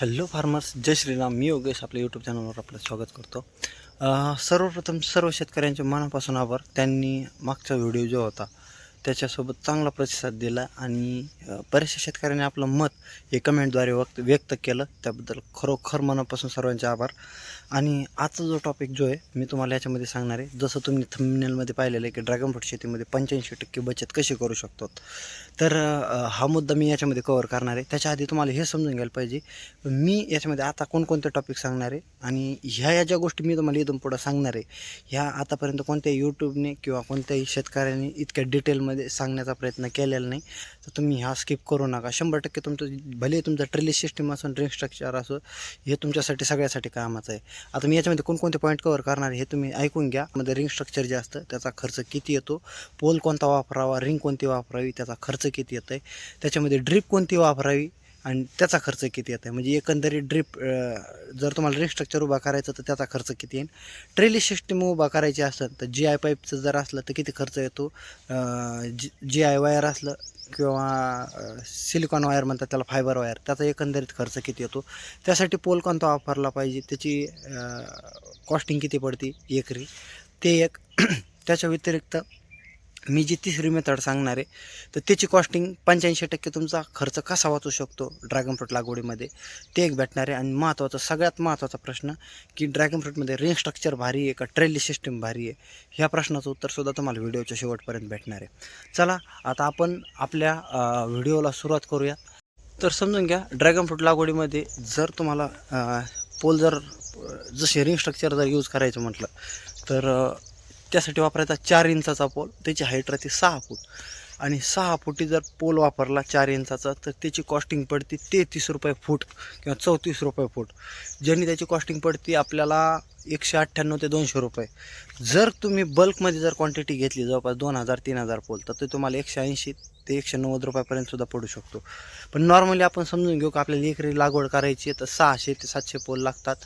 Hello farmers जय श्रीराम. मी योगेश. आपल्या यूट्यूब चॅनलवर आपलं स्वागत करतो. सर्वप्रथम सर्व शेतकऱ्यांच्या मनापासून आभार. त्यांनी मागचा व्हिडिओ जो होता त्याच्यासोबत चांगला प्रतिसाद दिला आणि बऱ्याचशा शेतकऱ्यांनी आपलं मत हे कमेंटद्वारे व्यक्त व्यक्त केलं. त्याबद्दल खरोखर मनापासून सर्वांचे आभार. आणि आजचा जो टॉपिक जो आहे मी तुम्हाला याच्यामध्ये सांगणार आहे. जसं तुम्ही थंबनेलमध्ये पाहिलेलं आहे की ड्रॅगन फ्रूट शेतीमध्ये पंच्याऐंशी टक्के बचत कशी करू शकतो? तर हा मुद्दा मी याच्यामध्ये कवर करणार आहे. त्याच्या आधी तुम्हाला हे समजून घ्यायला पाहिजे मी याच्यामध्ये आता कोणकोणते टॉपिक सांगणार आहे आणि ह्या या ज्या गोष्टी मी तुम्हाला इथून पुढं सांगणार आहे ह्या आतापर्यंत कोणत्याही यूट्यूबने किंवा कोणत्याही शेतकऱ्यांनी इतक्या डिटेलमध्ये सांगण्याचा प्रयत्न केलेला नाही. तर तुम्ही ह्या स्किप करू नका. शंभर टक्के तुमचं भले तुमचं ट्रिलिस सिस्टीम असो ड्रिंक स्ट्रक्चर असो हे तुमच्यासाठी सगळ्यासाठी कामाचं आहे. आता मी याच्यामध्ये कोणकोणते पॉईंट कवर करणार आहे हे तुम्ही ऐकून घ्या. मध्ये रिंग स्ट्रक्चर जे असतं त्याचा खर्च किती येतो पोल कोणता वापरावा रिंग कोणती वापरावी त्याचा खर्च किती येत आहे त्याच्यामध्ये ड्रीप कोणती वापरावी? आणि त्याचा खर्च किती येत आहे म्हणजे एकंदरीत ड्रीप जर तुम्हाला रिस्ट्रक्चर उभा करायचं तर त्याचा खर्च किती येईल ट्रेली सिस्टीम उभा करायची असेल तर जी आय पाईपचं जर असलं तर किती खर्च येतो? जी जी आय वायर असलं किंवा सिलिकॉन वायर म्हणतात त्याला फायबर वायर त्याचा एकंदरीत खर्च किती येतो? त्यासाठी पोल कोणता वापरला पाहिजे? त्याची कॉस्टिंग किती पडते एकरी? ते एक. त्याच्या व्यतिरिक्त मी जी तिसरी मेथड सांगणार आहे तर त्याची कॉस्टिंग पंच्याऐंशी टक्के तुमचा खर्च कसा वाचू शकतो ड्रॅगन फ्रूट लागवडीमध्ये? ते एक भेटणार आहे. आणि महत्त्वाचा सगळ्यात महत्त्वाचा प्रश्न की ड्रॅगन फ्रूटमध्ये रेंज स्ट्रक्चर भारी आहे का? ट्रेली सिस्टीम भारी आहे? ह्या प्रश्नाचं उत्तरसुद्धा तुम्हाला व्हिडिओच्या शेवटपर्यंत भेटणार आहे. चला आता आपण आपल्या व्हिडिओला सुरुवात करूया. तर समजून घ्या ड्रॅगन फ्रूट लागवडीमध्ये जर तुम्हाला पोल जर जसे रिंग स्ट्रक्चर जर यूज करायचं म्हटलं तर त्यासाठी वापरायचा चार इंचाचा पोल त्याची हाईट राहते सहा फूट. आणि सहा फुटी जर पोल वापरला चार इंचाचा तर त्याची कॉस्टिंग पडते तेहतीस रुपये फूट किंवा चौतीस रुपये फूट. ज्यांनी त्याची कॉस्टिंग पडते आपल्याला एकशे अठ्ठ्याण्णव ते दोनशे रुपये. जर तुम्ही बल्कमध्ये जर क्वांटिटी घेतली जवळपास दोन हजार तीन हजार पोल तर ते तुम्हाला एकशे ऐंशी ते एकशे नव्वद रुपयापर्यंत सुद्धा पडू शकतो. पण नॉर्मली आपण समजून घेऊ की आपल्याला एकरी लागवड करायची आहे तर सहाशे ते सातशे पोल लागतात.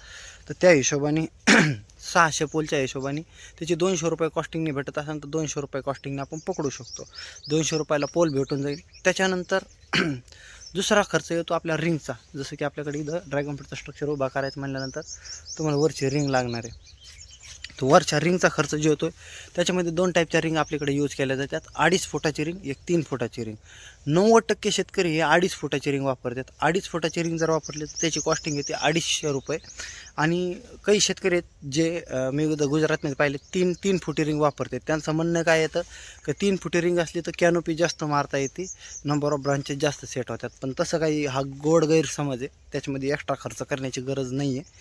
तर त्या हिशोबाने सहाशे पोलच्या हिशोबाने त्याची दोनशे रुपये कॉस्टिंगने भेटत असेल तर दोनशे रुपये कॉस्टिंगने आपण पकडू शकतो. दोनशे रुपयाला पोल भेटून जाईल. त्याच्यानंतर दुसरा खर्च येतो आपल्या रिंगचा जसं की आपल्याकडे इथं ड्रॅगन फ्रूटचं स्ट्रक्चर उभा करायचं म्हणल्यानंतर तुम्हाला वरची रिंग लागणार आहे. तो वरच्या रिंगचा खर्च जो होतो त्याच्यामध्ये दोन टाईपच्या रिंग आपल्याकडे यूज केल्या जातात. अडीच फुटाची रिंग एक तीन फुटाची रिंग. नव्वद टक्के शेतकरी हे अडीच फुटाची रिंग वापरतात. अडीच फुटाची रिंग जर वापरली तर त्याची कॉस्टिंग येते अडीचशे रुपये. आणि काही शेतकरी आहेत जे मी उद्या गुजरातमध्ये पाहिले तीन तीन फुटी रिंग वापरतात. त्यांचं म्हणणं काय येतं? की तीन फुटी रिंग असली तर कॅनोपी जास्त मारता येते नंबर ऑफ ब्रांचेस जास्त सेट होतात. पण तसं काही हा गोड गैरसमज आहे. त्याच्यामध्ये एक्स्ट्रा खर्च करण्याची गरज नाही आहे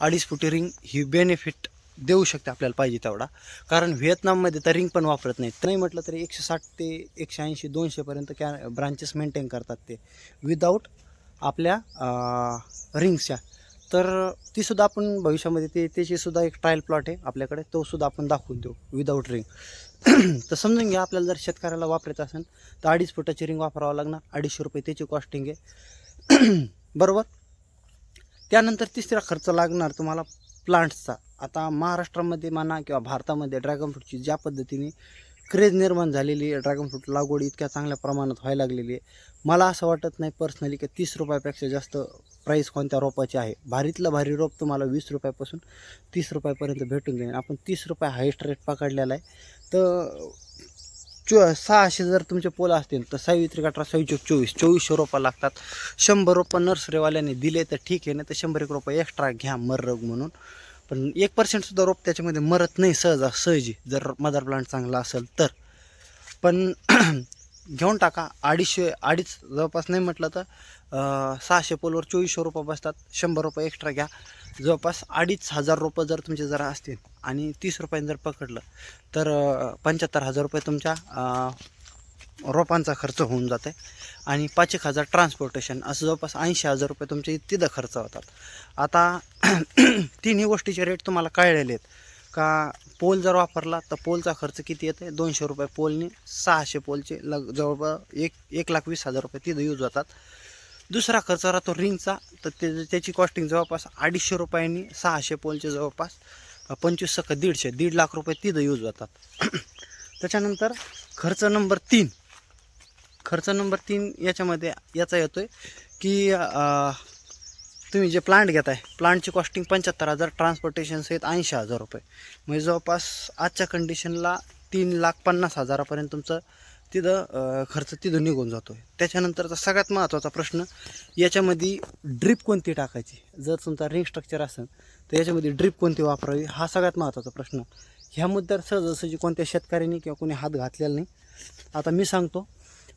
अडीच फुटी रिंग ही बेनिफिट देऊ शकते आपल्याला पाहिजे तेवढा. कारण व्हिएतनाममध्ये तर रिंग पण वापरत नाहीत. नाही म्हटलं तरी एकशे साठ ते एकशे ऐंशी दोनशेपर्यंत कॅ ब्रांचेस मेंटेन करतात ते. विदाऊट आपल्या रिंग्सच्या तर तीसुद्धा आपण भविष्यामध्ये ते त्याचीसुद्धा एक ट्रायल प्लॉट आहे आपल्याकडे. तोसुद्धा आपण दाखवून देऊ विदाऊट रिंग तर समजून घ्या आपल्याला जर शेतकऱ्याला वापरायचं असेल तर अडीच फुटाची रिंग वापरावं लागणार. अडीचशे रुपये त्याची कॉस्टिंग आहे. बरोबर? त्यानंतर तिसरा खर्च लागणार तुम्हाला प्लांट्सचा आता महाराष्ट्रामध्ये म्हणा किंवा भारतामध्ये ड्रॅगन फ्रूटची ज्या पद्धतीने क्रेज निर्माण झालेली आहे ड्रॅगन फ्रूट लागवड इतक्या चांगल्या प्रमाणात व्हायला लागलेली आहे. मला असं वाटत नाही पर्सनली की तीस रुपयापेक्षा जास्त प्राईस कोणत्या रोपाची आहे. भारीतलं भारी रोप तुम्हाला वीस रुपयापासून तीस रुपयापर्यंत भेटून जाईल. आपण तीस रुपये हायेस्ट रेट पकडलेला आहे. तर चो सहाशे जर तुमचे पोलं असतील तर सावित्री त्रिक अठरा चोवीस चोवीसशे रोपं लागतात. शंभर रोपं नर्सरीवाल्याने दिले तर ठीक आहे ना तर शंभर एक रुपये एक्स्ट्रा घ्या मर्रग म्हणून. पण एक पर्सेंटसुद्धा रोप त्याच्यामध्ये मरत नाही सहजा सहजी. जर मदर प्लांट चांगला असेल तर. पण घेऊन टाका. अडीचशे अडीच जवळपास नाही म्हटलं तर सहाशे पोलवर चोवीसशे रुपये बसतात. शंभर रुपये एक्स्ट्रा घ्या. जवळपास अडीच हजार रुपये जर तुमचे जरा असतील आणि तीस रुपयांनी जर पकडलं तर पंच्याहत्तर हजार रुपये तुमच्या रोपांचा खर्च होऊन जाते आणि पाच एक हजार ट्रान्सपोर्टेशन असं जवळपास ऐंशी हजार रुपये तुमचे तिथं खर्च होतात. आता तिन्ही गोष्टीचे रेट तुम्हाला कळलेले आहेत. का पोल जर वापरला तर पोलचा खर्च किती येते दोनशे रुपये पोलने सहाशे पोलचे लग जवळपास एक एक लाख वीस हजार रुपये तिथं यूज होतात. दुसरा खर्च राहतो रिंगचा तर ते त्याची कॉस्टिंग जवळपास अडीचशे रुपयांनी सहाशे पोलचे जवळपास पंचवीस सक दीडशे दीड लाख रुपये तिथं यूज होतात. त्याच्यानंतर खर्च नंबर तीन. खर्च नंबर तीन याच्यामध्ये याचा येतो आहे की तुम्ही जे प्लांट घेताय प्लांटची कॉस्टिंग पंच्याहत्तर हजार ट्रान्सपोर्टेशन सहित ऐंशी हजार रुपये. म्हणजे जवळपास आजच्या कंडिशनला तीन लाख पन्नास हजारापर्यंत तुमचं तिथं खर्च तिथं निघून जातो आहे त्याच्यानंतरचा सगळ्यात महत्त्वाचा प्रश्न याच्यामध्ये ड्रीप कोणती टाकायची? जर तुमचा रिंग स्ट्रक्चर असेल तर याच्यामध्ये ड्रीप कोणती वापरावी? हा सगळ्यात महत्त्वाचा प्रश्न. ह्या मुद्द्यावर सहजासहजी कोणत्या शेतकऱ्यांनी किंवा कोणी हात घातलेला नाही. आता मी सांगतो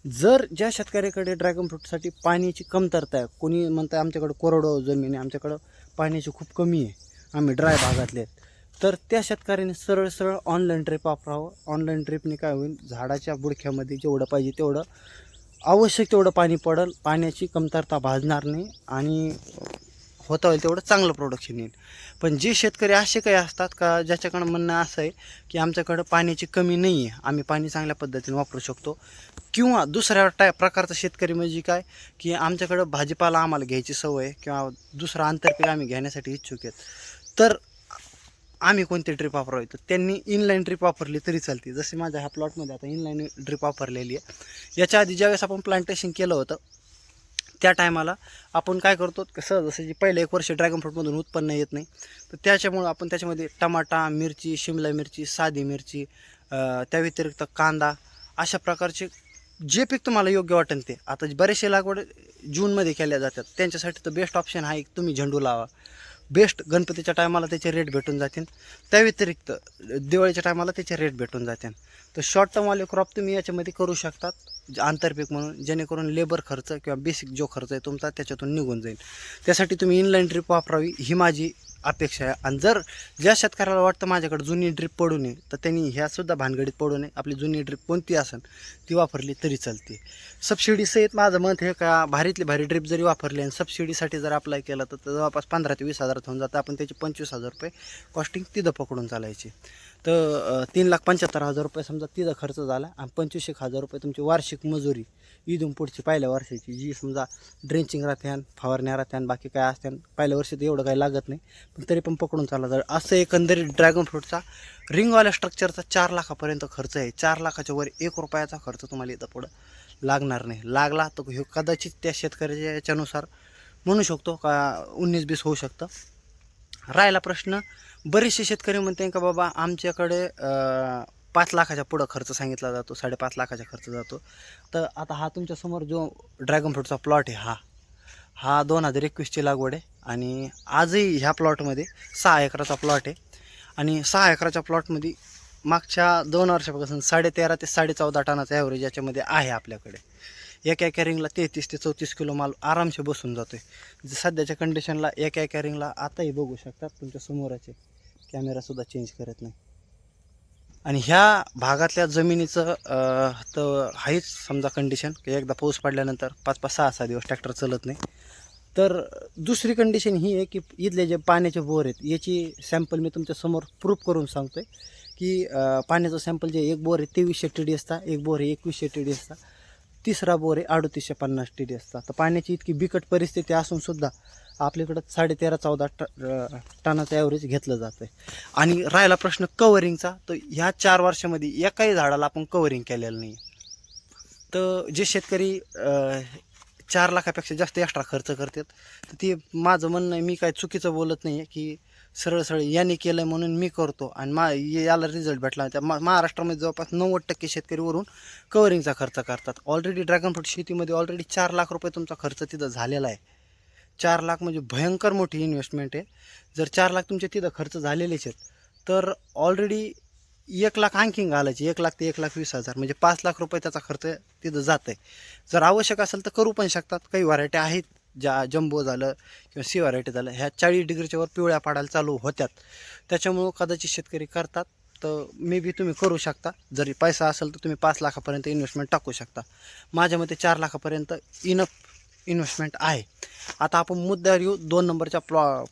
जर ज्या शेतकऱ्याकडे ड्रॅगन फ्रूटसाठी पाण्याची कमतरता आहे कोणी म्हणतं आमच्याकडं कोरडो जमीन आहे आमच्याकडं पाण्याची खूप कमी आहे आम्ही ड्राय भागातले आहेत तर त्या शेतकऱ्याने सरळ सरळ ऑनलाईन ट्रिप वापरावं. ऑनलाईन ट्रीपने काय होईल? झाडाच्या बुडख्यामध्ये जेवढं पाहिजे तेवढं आवश्यक तेवढं पाणी पडेल पाण्याची कमतरता भाजणार नाही आणि होता होईल तेवढं चांगलं प्रोडक्शन येईल. पण जे शेतकरी असे काही असतात का ज्याच्याकडं म्हणणं असं आहे की आमच्याकडं पाण्याची कमी नाही आहे आम्ही पाणी चांगल्या पद्धतीने वापरू शकतो. किंवा दुसऱ्या टाय प्रकारचा शेतकरी म्हणजे काय की आमच्याकडं भाजीपाला आम्हाला घ्यायची सवय किंवा दुसरा आंतरपीक आम्ही घेण्यासाठी इच्छुक आहेत. तर आम्ही कोणती ट्रिप वापरावी? तर त्यांनी इनलाईन ट्रिप वापरली तरी चालते. जसे माझ्या ह्या प्लॉटमध्ये आता इनलाईन ड्रिप वापरलेली आहे. याच्या आधी ज्यावेळेस आपण प्लांटेशन केलं होतं त्या टायमाला आपण काय करतो कसं जसं जी पहिले एक वर्ष ड्रॅगन फ्रूटमधून उत्पन्न येत नाही तर त्याच्यामुळं आपण त्याच्यामध्ये टमाटा मिरची शिमला मिरची साधी मिरची त्या व्यतिरिक्त कांदा अशा प्रकारचे जे पीक तुम्हाला योग्य वाटेल ते. आता बरेचसे लागवड जूनमध्ये केल्या जातात. त्यांच्यासाठी तर बेस्ट ऑप्शन आहे की तुम्ही झेंडू लावा. बेस्ट गणपतीच्या टायमाला त्याचे रेट भेटून जातील. त्या व्यतिरिक्त दिवाळीच्या टायमाला त्याचे रेट भेटून जातील. तर शॉर्ट टर्मवाले क्रॉप तुम्ही याच्यामध्ये करू शकतात. म्हणजे आंतरपीक म्हणून जेणेकरून लेबर खर्च किंवा बेसिक जो खर्च आहे तुमचा त्याच्यातून निघून जाईल. त्यासाठी तुम्ही इनलाईन ड्रिप वापरावी ही माझी अपेक्षा आहे. आणि जर ज्या शेतकऱ्याला वाटतं माझ्याकडे जुनी ड्रिप पडू नये तर त्यांनी ह्यासुद्धा भानगडीत पडू नये. आपली जुनी ड्रिप कोणती असेल ती वापरली तरी चालते. सबसिडीसहित माझं मत हे का भारीतली भारी ड्रिप जरी वापरली आणि सबसिडीसाठी जर अप्लाय केलं तर जवळपास पंधरा ते वीस हजारात होऊन जातं. आपण त्याची पंचवीस हजार रुपये कॉस्टिंग तिथं पकडून चालायची. तर तीन लाख पंच्याहत्तर हजार रुपये समजा तिथं खर्च झाला आणि पंचवीस एक हजार रुपये तुमची वार्षिक मजुरी इथून पुढची पहिल्या वर्षाची जी समजा ड्रेंचिंग राहत्यान फवारण्या राहत्यान बाकी काय असत्यान पहिल्या वर्षी तर एवढं काही लागत नाही. पण तरी पण पकडून चालला जाईल. असं एकंदरीत ड्रॅगन फ्रूटचा रिंगवाल्या स्ट्रक्चरचा चार लाखापर्यंत खर्च आहे. चार लाखाच्या वर एक रुपयाचा खर्च तुम्हाला इथं पुढं लागणार नाही. लागला तर ह्यो कदाचित त्या शेतकऱ्याच्या याच्यानुसार म्हणू शकतो का उन्नीस बीस होऊ शकतं. राहिला प्रश्न. बरेचसे शेतकरी म्हणते का बाबा आमच्याकडे पाच लाखाच्या पुढं खर्च सांगितला जातो साडेपाच लाखाचा खर्च जातो. तर आता हा तुमच्यासमोर जो ड्रॅगन फ्रूटचा प्लॉट आहे हा हा दोन हजार एकवीसची लागवड आहे आणि आजही ह्या प्लॉटमध्ये सहा एकराचा प्लॉट आहे. आणि सहा एकराच्या प्लॉटमध्ये मागच्या दोन वर्षापासून साडेतेरा ते साडेचौदा टनाचा ॲव्हरेज याच्यामध्ये आहे आपल्याकडे. एका एका रिंगला तेहतीस ते चौतीस किलो माल आरामसे बसून जातो आहे सध्याच्या कंडिशनला एका एका रिंगला आताही बघू शकतात तुमच्या समोराचे कॅमेरासुद्धा चेंज करत नाही. आणि ह्या भागातल्या जमिनीचं तर आहेच समजा कंडिशन की एकदा पाऊस पडल्यानंतर पाच पाच सहा सहा दिवस ट्रॅक्टर चालत नाही. तर दुसरी कंडिशन ही आहे की इथले जे पाण्याचे बोर आहेत याची सॅम्पल मी तुमच्यासमोर प्रूफ करून सांगतो आहे की पाण्याचं सॅम्पल जे एक बोर आहे तेवीसशे टी डी असता एक बोर आहे एकवीसशे टी डी असता तिसरा बोर आहे अडतीसशे पन्नास टी डी असता. तर पाण्याची इतकी बिकट परिस्थिती असूनसुद्धा आपल्याकडं साडेतेरा चौदा ट टनाचं ॲव्हरेज घेतलं जातं आहे आणि राहिला प्रश्न कवरिंगचा तर ह्या चार वर्षामध्ये एकाही झाडाला आपण कवरिंग केलेलं नाही तर जे शेतकरी चार लाखापेक्षा जास्त एक्स्ट्रा खर्च करतात तर ते माझं म्हणणं आहे मी काय चुकीचं बोलत नाही आहे की सरळ सरळ याने केलं म्हणून मी करतो. आणि मा याला रिझल्ट भेटला. त्या मा महाराष्ट्रामध्ये जवळपास नव्वद टक्के शेतकरी वरून कवरिंगचा खर्च करतात. ऑलरेडी ड्रॅगन फ्रूट शेतीमध्ये ऑलरेडी चार लाख रुपये तुमचा खर्च तिथं झालेला आहे. चार लाख म्हणजे भयंकर मोठी इन्व्हेस्टमेंट आहे. जर चार लाख तुमचे तिथं खर्च झालेलेच आहेत तर ऑलरेडी एक लाख आणखीन घालायचे. एक लाख ते एक लाख वीस हजार. म्हणजे पाच लाख रुपये त्याचा खर्च तिथं जात आहे जर आवश्यक असेल तर करू पण शकतात. काही व्हरायटी आहेत. ज्या जम्बो झालं किंवा सी व्हरायटी झालं ह्या चाळीस डिग्रीच्या वर पिवळ्या पाडायला चालू होत्यात. त्याच्यामुळं कदाचित शेतकरी करतात तर मे बी तुम्ही करू शकता. जरी पैसा असेल तर तुम्ही पाच लाखापर्यंत इन्व्हेस्टमेंट टाकू शकता. माझ्या मते चार लाखापर्यंत इनफ इन्व्हेस्टमेंट आहे. आता आपण मुद्द्यावर येऊ दोन नंबरच्या प्लॉ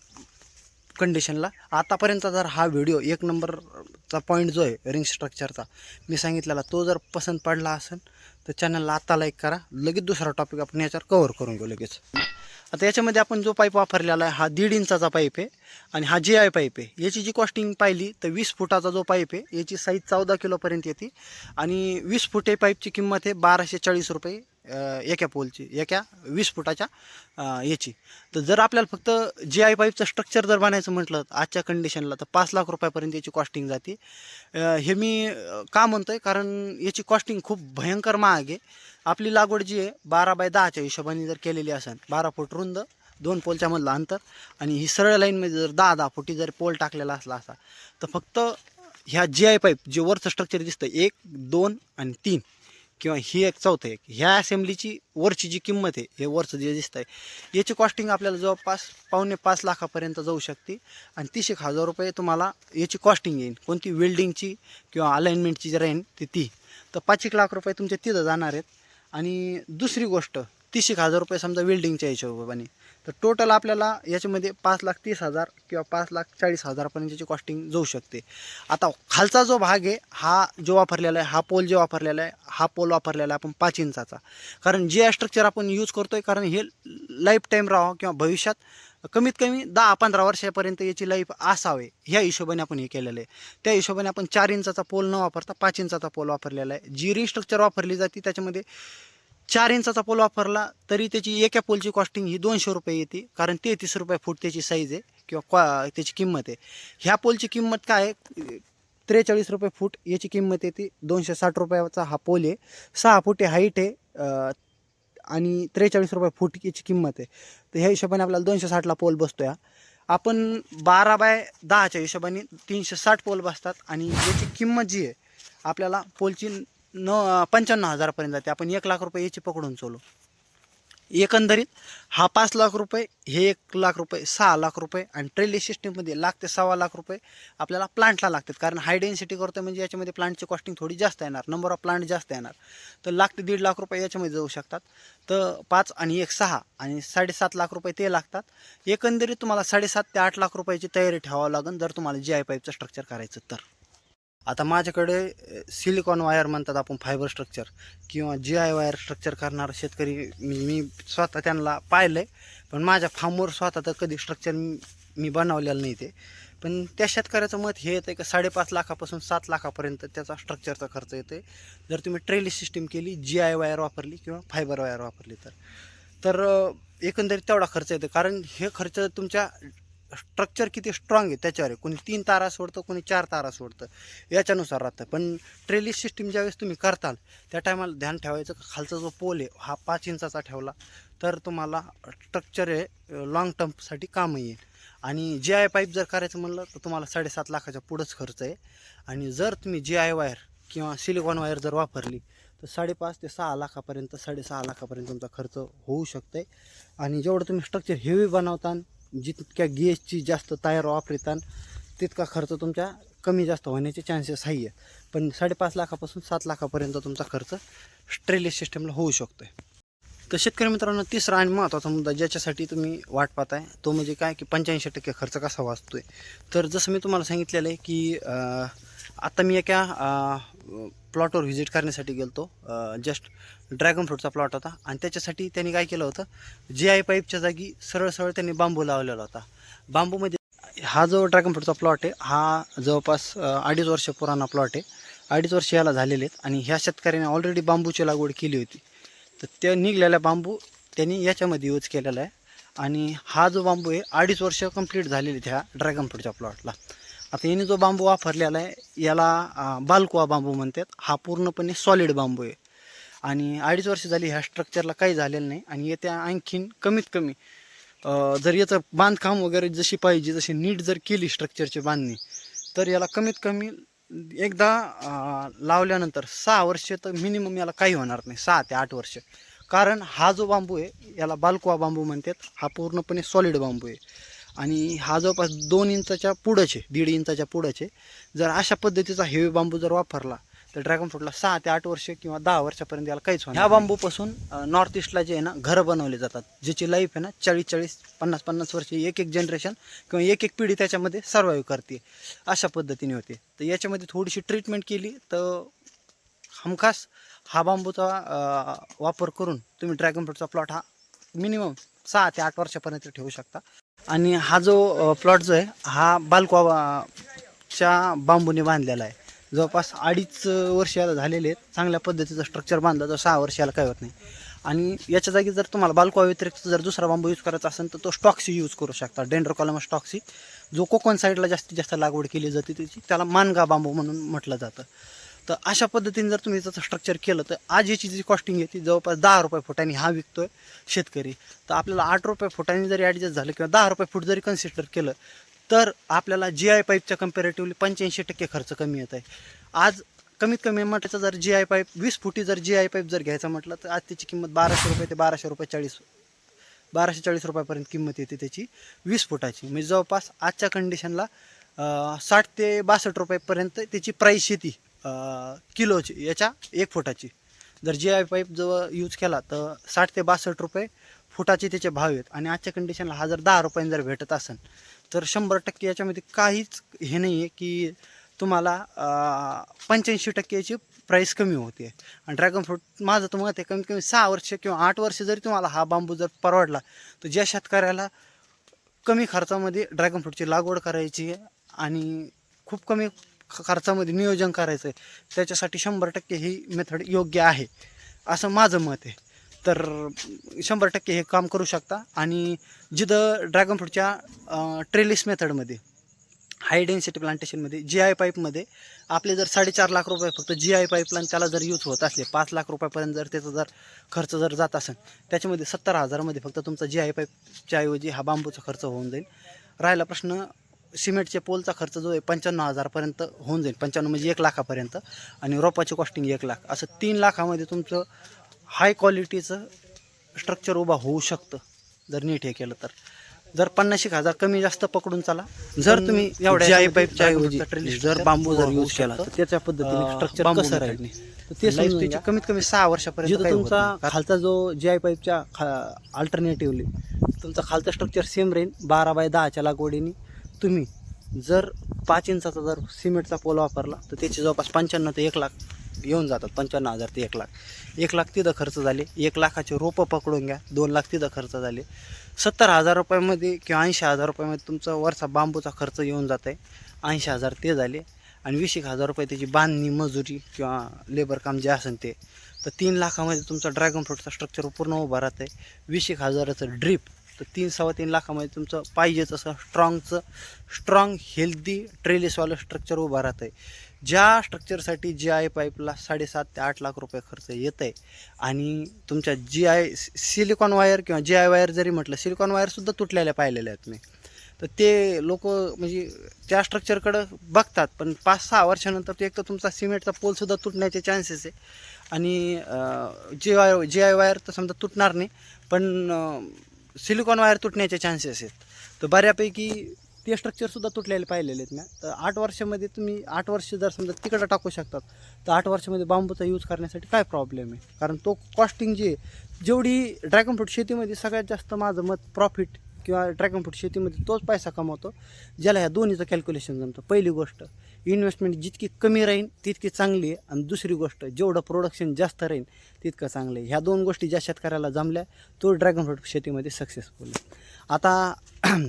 कंडिशनला आतापर्यंत जर हा व्हिडिओ एक नंबरचा पॉईंट जो आहे रिंग स्ट्रक्चरचा मी सांगितलेला तो जर पसंत पडला असेल तर चॅनलला आत्ता लाईक करा. लगेच दुसरा टॉपिक आपण याच्यावर कवर करून घेऊ लगेच. आता याच्यामध्ये आपण जो पाईप वापरलेला आहे हा दीड इंचाचा पाईप आहे आणि हा जे आय पाईप आहे. याची जी कॉस्टिंग पाहिली तर वीस फुटाचा जो पाईप आहे याची साईज चौदा किलोपर्यंत येते. आणि वीस फुटे पाईपची किंमत आहे बाराशे चाळीस रुपये. एका पोलची एका वीस फुटाच्या याची. तर जर आपल्याला फक्त जी आय पाईपचं स्ट्रक्चर जर बनायचं म्हटलं आजच्या कंडिशनला तर पाच लाख रुपयापर्यंत याची कॉस्टिंग जाते. हे मी का म्हणतो आहे कारण याची कॉस्टिंग खूप भयंकर महाग आहे. आपली लागवड जी आहे बारा बाय दहाच्या हिशोबाने जर केलेली असेल बारा फूट रुंद दोन पोलच्या मधलं अंतर आणि ही सरळ लाईनमध्ये जर दहा दहा फुटी जर पोल टाकलेला असला असा तर फक्त ह्या जी आय पाईप जे वरचं स्ट्रक्चर दिसतं एक दोन आणि तीन. किंवा ही एक चौथं एक. ह्या असेंब्लीची वरची जी किंमत आहे हे वरचं जे दिसत आहे याची कॉस्टिंग आपल्याला जवळपास पावणे पाच लाखापर्यंत जाऊ शकते. आणि तीस एक हजार रुपये तुम्हाला याची कॉस्टिंग येईल कोणती वेल्डिंगची किंवा अलाइनमेंटची जर राहील ती ती. तर पाच एक लाख रुपये तुमचे तिथं जाणार आहेत. आणि दुसरी गोष्ट तीस एक हजार रुपये समजा वेल्डिंगच्या हिशोबाने तर टोटल आपल्याला याच्यामध्ये पाच लाख तीस हजार किंवा पाच लाख चाळीस हजारपर्यंतची कॉस्टिंग जाऊ शकते. आता खालचा जो भाग आहे हा जो वापरलेला आहे हा पोल जो वापरलेला आहे हा पोल वापरलेला आहे आपण पाच इंचाचा. कारण जे स्ट्रक्चर आपण यूज करतो आहे कारण हे लाईफ टाईम राहावं किंवा भविष्यात कमीत कमी दहा पंधरा वर्षापर्यंत याची लाईफ असावे ह्या हिशोबाने आपण हे केलेलं आहे. त्या हिशोबाने आपण चार इंचाचा पोल न वापरता पाच इंचाचा पोल वापरलेला आहे. जी रिस्ट्रक्चर वापरली जाते त्याच्यामध्ये चार इंचाचा पोल वापरला तरी त्याची एका पोलची कॉस्टिंग ही दोनशे रुपये येते. कारण तेहतीस रुपये फूट त्याची साईज आहे किंवा क्वा त्याची किंमत आहे. ह्या पोलची किंमत काय आहे? त्रेचाळीस रुपये फूट याची किंमत येते. दोनशे साठ रुपयाचा हा पोल आहे. सहा फूट हाईट आहे आणि त्रेचाळीस रुपये फूट याची किंमत आहे. तर ह्या हिशोबाने आपल्याला दोनशे साठला पोल बसतो या आपण बारा बाय दहाच्या हिशोबाने तीनशे साठ पोल बसतात आणि याची किंमत जी आहे आपल्याला पोलची न पंच्याण्णव हजारापर्यंत जाते. आपण एक लाख रुपये याची पकडून चोलो. एकंदरीत हा पाच लाख रुपये हे एक लाख रुपये सहा लाख रुपये आणि ट्रेली सिस्टीममध्ये लाख ते सव्वा लाख रुपये आपल्याला प्लांटला लागतात. कारण हाय डेन्सिटी करतो म्हणजे याच्यामध्ये प्लांटची कॉस्टिंग थोडी जास्त येणार. नंबर ऑफ प्लांट जास्त येणार. तर लाख ते दीड लाख रुपये याच्यामध्ये जाऊ शकतात. तर पाच आणि एक सहा आणि साडेसात लाख रुपये ते लागतात. एकंदरीत तुम्हाला साडेसात ते आठ लाख रुपयाची तयारी ठेवावं लागेल जर तुम्हाला जी आय पाईपचं स्ट्रक्चर करायचं तर. आता माझ्याकडे सिलिकॉन वायर म्हणतात आपण फायबर स्ट्रक्चर किंवा जी आय वायर स्ट्रक्चर करणारा शेतकरी मी मी स्वतः त्यांना पाहिलं आहे पण माझ्या फार्मवर स्वतः तर कधी स्ट्रक्चर मी बनवलेलं नाही ते. पण त्या शेतकऱ्याचं मत हे येतं का साडेपाच लाखापासून सात लाखापर्यंत त्याचा स्ट्रक्चरचा खर्च येतो जर तुम्ही ट्रेली सिस्टीम केली जी आय वायर वापरली किंवा फायबर वायर वापरली तर. तर एकंदरीत तेवढा खर्च येतो कारण हे खर्च तुमच्या स्ट्रक्चर किती स्ट्रॉंग आहे त्याच्यावर आहे. कोणी तीन तारा सोडतं कोणी चार तारा सोडतं. याच्यानुसार राहतं. पण ट्रेलिस सिस्टीम ज्यावेळेस तुम्ही करताल त्या टायमाला ध्यान ठेवायचं का? खालचा जो पोल आहे हा पाच इंचाचा ठेवला तर तुम्हाला स्ट्रक्चर आहे लॉंग टर्मसाठी कामही येईल. आणि जी आय पाईप जर करायचं म्हणलं तर तुम्हाला साडेसात लाखाच्या पुढंच खर्च आहे. आणि जर तुम्ही जी आय वायर किंवा सिलिकॉन वायर जर वापरली तर साडेपाच ते सहा लाखापर्यंत साडेसहा लाखापर्यंत तुमचा खर्च होऊ शकते आणि जेवढं तुम्ही स्ट्रक्चर हेवी बनवता जितक्या गॅसची जास्त तयार वापरितान तितका खर्च तुमच्या कमी जास्त होण्याचे चान्सेस आहे पण साडेपाच लाखापासून सात लाखापर्यंत तुमचा खर्च स्ट्रेलेस सिस्टमला होऊ शकतो तर शेतकरी मित्रांनो तिसरा आणि महत्त्वाचा मुद्दा ज्याच्यासाठी तुम्ही वाट पाहताय तो म्हणजे काय की पंच्याऐंशी टक्के खर्च कसा वाचतो आहे तर जसं मी तुम्हाला सांगितलेलं आहे की आत्ता मी एका प्लॉटवर व्हिजिट करण्यासाठी गेलो जस्ट ड्रॅगन फ्रूटचा प्लॉट होता. आणि त्याच्यासाठी त्यांनी काय केलं होतं? जी आय पाईपच्या जागी सरळ सरळ त्यांनी बांबू लावलेला होता. बांबूमध्ये हा जो ड्रॅगन फ्रूटचा प्लॉट आहे हा जवळपास अडीच वर्ष पुराणा प्लॉट आहे. अडीच वर्ष याला झालेले आहेत. आणि ह्या शेतकऱ्याने ऑलरेडी बांबूची लागवड केली होती. तर त्या निघलेल्या बांबू त्यांनी याच्यामध्ये यूज केलेला आहे. आणि हा जो बांबू आहे अडीच वर्ष कंप्लीट झालेली आहेत ह्या ड्रॅगन फ्रूटच्या प्लॉटला आता याने जो बांबू वापरलेला आहे याला बालकुवा बांबू म्हणतात. हा पूर्णपणे सॉलिड बांबू आहे. आणि अडीच वर्ष झाली ह्या स्ट्रक्चरला काही झालेलं नाही. आणि येत्या आणखीन कमीत कमी जर याचं बांधकाम वगैरे जशी पाहिजे जशी नीट जर केली स्ट्रक्चरची बांधणी तर याला कमीत कमी एकदा लावल्यानंतर सहा वर्ष तर मिनिमम याला काही होणार नाही. सहा ते आठ वर्ष. कारण हा जो बांबू आहे याला बालकुवा बांबू म्हणतात. हा पूर्णपणे सॉलिड बांबू आहे. आणि हा जवळपास दोन इंचाच्या पुढंचे दीड इंचाच्या पुढंचे जर अशा पद्धतीचा हेवी बांबू जर वापरला तर ड्रॅगन फ्रूटला सहा ते आठ वर्ष किंवा दहा वर्षापर्यंत याला काहीच होणार ह्या बांबूपासून नॉर्थ ईस्टला जे आहे ना घरं बनवले जातात ज्याची लाईफ आहे ना चाळीस चाळीस पन्नास पन्नास वर्ष एक एक जनरेशन किंवा एक एक पिढी त्याच्यामध्ये सर्वाईव्ह करते अशा पद्धतीने होते. तर याच्यामध्ये थोडीशी ट्रीटमेंट केली तर हमखास हा बांबूचा वापर करून तुम्ही ड्रॅगन फ्रूटचा प्लॉट हा मिनिमम सहा ते आठ वर्षापर्यंत ठेवू शकता. आणि हा जो प्लॉट जो आहे हा बालकुवा च्या बांबूने बांधलेला आहे. जवळपास अडीच वर्षाला झालेले आहेत. चांगल्या पद्धतीचं स्ट्रक्चर बांधलं तर सहा वर्षाला काय होत नाही. आणि याच्या जागी जर तुम्हाला बालकोवा व्यतिरिक्त जर दुसरा बांबू यूज करायचा असेल तर तो स्टॉक्सी यूज करू शकता. डेंड्रोकॉलम स्टॉक्सी जो कोकण साईडला जास्तीत जास्त लागवड केली जाते त्याची त्याला मानगा बांबू म्हणून म्हटलं जातं. तर अशा पद्धतीने जर तुम्ही त्याचं स्ट्रक्चर केलं तर आज याची जी कॉस्टिंग आहे ती जवळपास दहा रुपये फुटाने हा विकतोय शेतकरी. तर आपल्याला आठ रुपये फुटाने जरी ॲडजस्ट झालं किंवा दहा रुपये फूट जरी कन्सिडर केलं तर आपल्याला जी आय पाईपच्या कम्पॅरेटिव्हली पंच्याऐंशी टक्के खर्च कमी येत आहे. आज कमीत कमी म्हटलं जर जी आय पाईप वीस फुटी जर जी आय पाईप जर घ्यायचं म्हटलं तर आज त्याची किंमत बाराशे रुपये ते बाराशे रुपये चाळीस बाराशे चाळीस रुपयापर्यंत किंमत येते त्याची वीस फुटाची. म्हणजे जवळपास आजच्या कंडिशनला साठ ते बासष्ट रुपयापर्यंत त्याची प्राईस येते किलोची याच्या एक फुटाची. जर जी आय पाईप जवळ यूज केला तर साठ ते बासष्ट रुपये फुटाचे त्याचे भाव आहेत. आणि आजच्या कंडिशनला हा जर दहा रुपयांनी जर भेटत असेल तर शंभर टक्के याच्यामध्ये काहीच हे नाही आहे की तुम्हाला पंच्याऐंशी टक्के याची प्राईस कमी होते. आणि ड्रॅगन फ्रूट माझं तर मत आहे कमीत कमी सहा वर्ष किंवा आठ वर्ष जरी तुम्हाला हा बांबू जर परवडला तर ज्या शेतकऱ्याला कमी खर्चामध्ये ड्रॅगन फ्रूटची लागवड करायची आहे आणि खूप कमी खर्चामध्ये नियोजन करायचं आहे त्याच्यासाठी शंभर टक्के ही मेथड योग्य आहे. असं माझं मत आहे. तर शंभर टक्के हे काम करू शकता. आणि जिथं ड्रॅगन फ्रूटच्या ट्रेलिस मेथडमध्ये हाय डेन्सिटी प्लांटेशनमध्ये जी आय पाईपमध्ये आपले जर साडेचार लाख रुपये फक्त जी आय पाईपला त्याला जर यूज होत असले पाच लाख रुपयापर्यंत जर त्याचा जर खर्च जर जात असेल त्याच्यामध्ये सत्तर हजारामध्ये फक्त तुमचा जी आय पाईपच्या ऐवजी हा बांबूचा खर्च होऊन जाईल. राहिला प्रश्न सिमेंटच्या पोलचा खर्च जो आहे पंच्याण्णव हजारपर्यंत होऊन जाईल. पंच्याण्णव म्हणजे एक लाखापर्यंत. आणि रोपाची कॉस्टिंग एक लाख. असं तीन लाखामध्ये तुमचं हाय क्वालिटीचं स्ट्रक्चर उभा होऊ शकतं जर नीट हे केलं तर जर पन्नास एक हजार कमी जास्त पकडून चला जर तुम्ही एवढ्या जर बांबू जर यूज केला. तर त्याच्या पद्धतीने स्ट्रक्चर कसं राहील ते त्याची. कमीत कमी सहा वर्षापर्यंत तुमचा. खालचा जो जी आय पाईपच्या खा अल्टरनेटिव्हली तुमचा खालचा स्ट्रक्चर सेम राहील बारा बाय दहाच्या लागवडीने तुम्ही जर पाच इंचाचा जर सिमेंटचा पोल वापरला तर त्याचे जवळपास पंच्याण्णव ते एक लाख येऊन जातात. पंच्याण्णव हजार ते एक लाख. एक लाख तिथं खर्च झाले. एक लाखाचे रोपं पकडून घ्या. दोन लाख तिथं खर्च झाले. सत्तर हजार रुपयामध्ये किंवा ऐंशी हजार रुपयामध्ये तुमचा वरचा बांबूचा खर्च येऊन जात आहे ऐंशी हजार ते झाले. आणि वीस एक हजार रुपये त्याची बांधणी मजुरी किंवा लेबर काम जे असेल ते. तर तीन लाखामध्ये तुमचा ड्रॅगन फ्रूटचा स्ट्रक्चर पूर्ण उभा राहत आहे वीस एक हजाराचं ड्रीप तर तीन सव्वा तीन लाखामध्ये तुमचं पाहिजे तसं स्ट्रॉंगचं स्ट्रॉंग हेल्दी ट्रेलिसवालं स्ट्रक्चर उभा राहतं आहे ज्या स्ट्रक्चरसाठी जी आय पाईपला साडेसात ते आठ लाख रुपये खर्च येत आहे आणि तुमच्या जी आय सिलिकॉन वायर किंवा जी आय वायर जरी म्हटलं सिलिकॉन वायरसुद्धा तुटलेल्या पाहिलेल्या आहेत मी तर ते लोक म्हणजे त्या स्ट्रक्चरकडं बघतात पण पाच सहा वर्षानंतर ते एक तर तुमचा सिमेंटचा पोलसुद्धा तुटण्याचे चान्सेस आहे. आणि G Y G I wire तर समजा तुटणार नाही पण सिलिकॉन वायर तुटण्याचे चान्सेस आहेत. तर बऱ्यापैकी ते स्ट्रक्चरसुद्धा तुटलेले पाहिलेले आहेत ना. तर आठ वर्षामध्ये तुम्ही आठ वर्ष जर समजा तिकडं टाकू शकतात तर आठ वर्षामध्ये बांबूचा यूज करण्यासाठी काय प्रॉब्लेम आहे? कारण तो कॉस्टिंग जी आहे जेवढी ड्रॅगन फ्रूट शेतीमध्ये सगळ्यात जास्त माझं मत प्रॉफिट किंवा ड्रॅगन फ्रूट शेतीमध्ये तोच पैसा कमवतो ज्याला ह्या दोन्हीचं कॅल्क्युलेशन जमतं. पहिली गोष्ट इन्व्हेस्टमेंट जितकी कमी राहील तितकी चांगली आहे. आणि दुसरी गोष्ट जेवढं प्रोडक्शन जास्त राहील तितकं चांगलं आहे. ह्या दोन गोष्टी ज्या शेतकऱ्याला जमल्या तो ड्रॅगन फ्रूट शेतीमध्ये सक्सेसफुल आहे. आता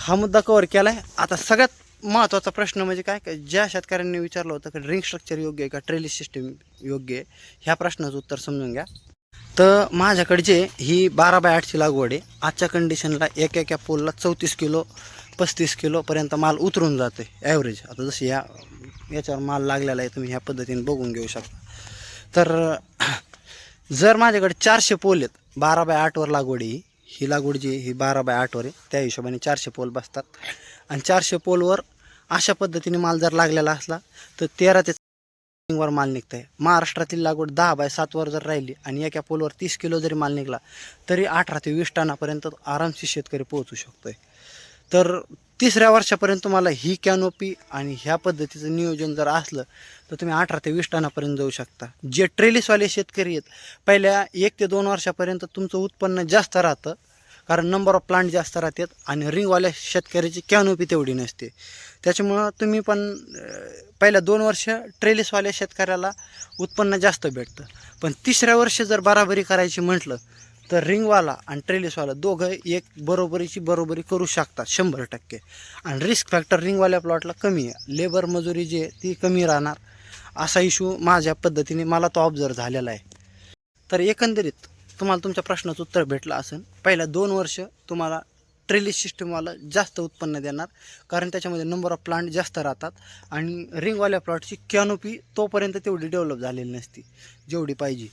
हा मुद्दा कवर केला आहे आता सगळ्यात महत्त्वाचा प्रश्न म्हणजे काय? का ज्या शेतकऱ्यांनी विचारलं होतं की रिंग स्ट्रक्चर योग्य आहे का ट्रेलिस सिस्टीम योग्य आहे ह्या प्रश्नाचं उत्तर समजून घ्या. तर माझ्याकडे जे ही बारा बाय आठची लागवड आहे आजच्या कंडिशनला एक एका पोलला चौतीस किलो पस्तीस किलोपर्यंत माल उतरून जाते ॲव्हरेज आता जशी या याच्यावर माल लागलेला आहे तुम्ही ह्या पद्धतीने बघून घेऊ शकता. तर जर माझ्याकडे चारशे पोल आहेत बारा बाय आठवर लागवड आहे ही ही लागवड जी ही बारा बाय आठवर आहे. त्या हिशोबाने चारशे पोल बसतात. आणि चारशे पोलवर अशा पद्धतीने माल जर लागलेला असला तर तेरा ते वर माल निघत आहे महाराष्ट्रातील लागवड दहा बाय सातवर जर राहिली आणि एका पोलवर तीस किलो जरी माल निघला तरी अठरा ते वीस टनापर्यंत आरामशीर शेतकरी पोहोचू शकतोय. तर तिसऱ्या वर्षापर्यंत तुम्हाला ही कॅनोपी आणि ह्या पद्धतीचं नियोजन जर असलं तर तुम्ही अठरा ते वीस टनापर्यंत जाऊ शकता. जे ट्रेलिसवाले शेतकरी आहेत पहिल्या एक ते दोन वर्षापर्यंत तुमचं उत्पन्न जास्त राहतं कारण नंबर ऑफ प्लांट जास्त राहतात आणि रिंगवाल्या शेतकऱ्याची कॅनोपी तेवढी नसते. त्याच्यामुळं तुम्ही पण पहिल्या दोन वर्ष ट्रेलिसवाल्या शेतकऱ्याला उत्पन्न जास्त भेटतं. पण तिसऱ्या वर्षी जर बराबरी करायची म्हटलं तर रिंगवाला आणि ट्रेलिसवाला दोघं एक बरोबरीची बरोबरी करू शकतात शंभर टक्के. आणि रिस्क फॅक्टर रिंगवाल्या प्लॉटला कमी आहे. लेबर मजुरी जी आहे ती कमी राहणार. असा इशू माझ्या पद्धतीने मला तो ऑब्झर्व झालेला आहे. तर एकंदरीत तुम्हाला तुमच्या प्रश्नाचं उत्तर भेटलं असेल. पहिल्या दोन वर्ष तुम्हाला ट्रेलिस सिस्टमवाला जास्त उत्पन्न देणार. कारण त्याच्यामध्ये नंबर ऑफ प्लांट जास्त राहतात. आणि रिंगवाल्या प्लॉटची कॅनोपी तोपर्यंत तेवढी डेव्हलप झालेली नसती. जेवढी पाहिजे.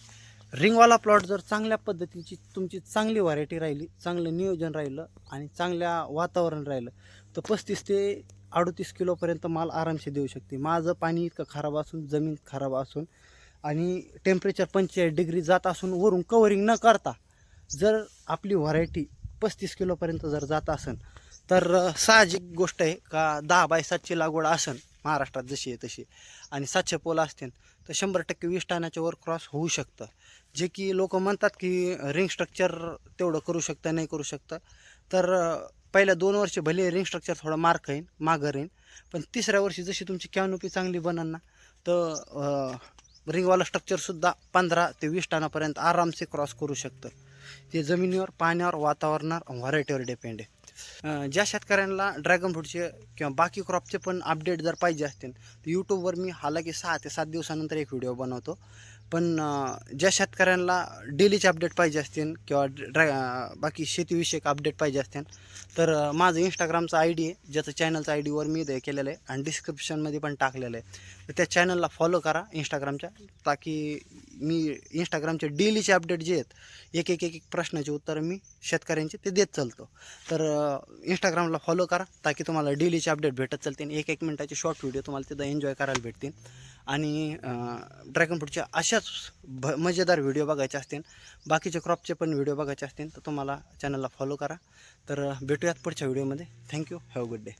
रिंगवाला प्लॉट जर चांगल्या पद्धतीची तुमची चांगली व्हरायटी राहिली चांगलं नियोजन राहिलं आणि चांगल्या वातावरण राहिलं तर पस्तीस ते अडतीस किलोपर्यंत माल आरामशी देऊ शकते. माझं पाणी इतकं खराब असून जमीन खराब असून आणि टेम्परेचर पंचेचाळीस डिग्री जात असून वरून कवरिंग न करता जर आपली व्हरायटी पस्तीस किलोपर्यंत जर जात असेल तर साहजिक गोष्ट आहे का दहा बाय सातची लागवड असेल महाराष्ट्रात जशी आहे तशी आणि सातशे पोल असतील तर शंभर टक्के वीस वर क्रॉस होऊ शकतं. जे की लोक म्हणतात की रिंग स्ट्रक्चर तेवढं करू शकतं नाही करू शकतं. तर पहिल्या दोन वर्ष भले रिंग स्ट्रक्चर थोडा मार्क येईन मागं राहीन पण तिसऱ्या वर्षी जशी तुमची कॅनोपी चांगली बनन ना तर रिंगवाला स्ट्रक्चरसुद्धा पंधरा ते वीस टनापर्यंत आरामसे क्रॉस करू शकतं. ते जमिनीवर पाण्यावर वातावरणावर व्हरायटीवर डिपेंड आहे. ज्या शेतकऱ्यांना ड्रॅगन फ्रूटचे किंवा बाकी क्रॉपचे पण अपडेट जर पाहिजे असतील तर यूट्यूबवर मी हालाकी सहा ते सात दिवसानंतर एक व्हिडिओ बनवतो. पण ज्या शेतकऱ्यांना डेलीचे अपडेट पाहिजे असतील किंवा ड्रॅ बाकी शेतीविषयक अपडेट पाहिजे असतील तर माझं इंस्टाग्रामचं आय डी आहे ज्याचं चॅनलचं आय डीवर मी हे केलेलं आहे आणि डिस्क्रिप्शनमध्ये पण टाकलेलं आहे. तर त्या चॅनलला फॉलो करा इंस्टाग्रामच्या ताकी मी इंस्टाग्रामचे डेलीचे अपडेट जे आहेत एक एक एक एक प्रश्नाचे उत्तर मी शेतकऱ्यांचे ते देत चालतो. तर इंस्टाग्रामला फॉलो करा ताकी तुम्हाला डेलीचे अपडेट भेटत चालतील. एक एक मिनटाचे शॉर्ट व्हिडिओ तुम्हाला तिथं एन्जॉय करायला भेटतील. आणि ड्रॅगन फ्रूटच्या अशाच भ मजेदार व्हिडिओ बघायचे असतील. बाकीचे क्रॉपचे पण व्हिडिओ बघायचे असतील तर तुम्हाला चॅनलला फॉलो करा. तर भेटूयात पुढच्या व्हिडिओमध्ये थँक्यू हॅव गुड डे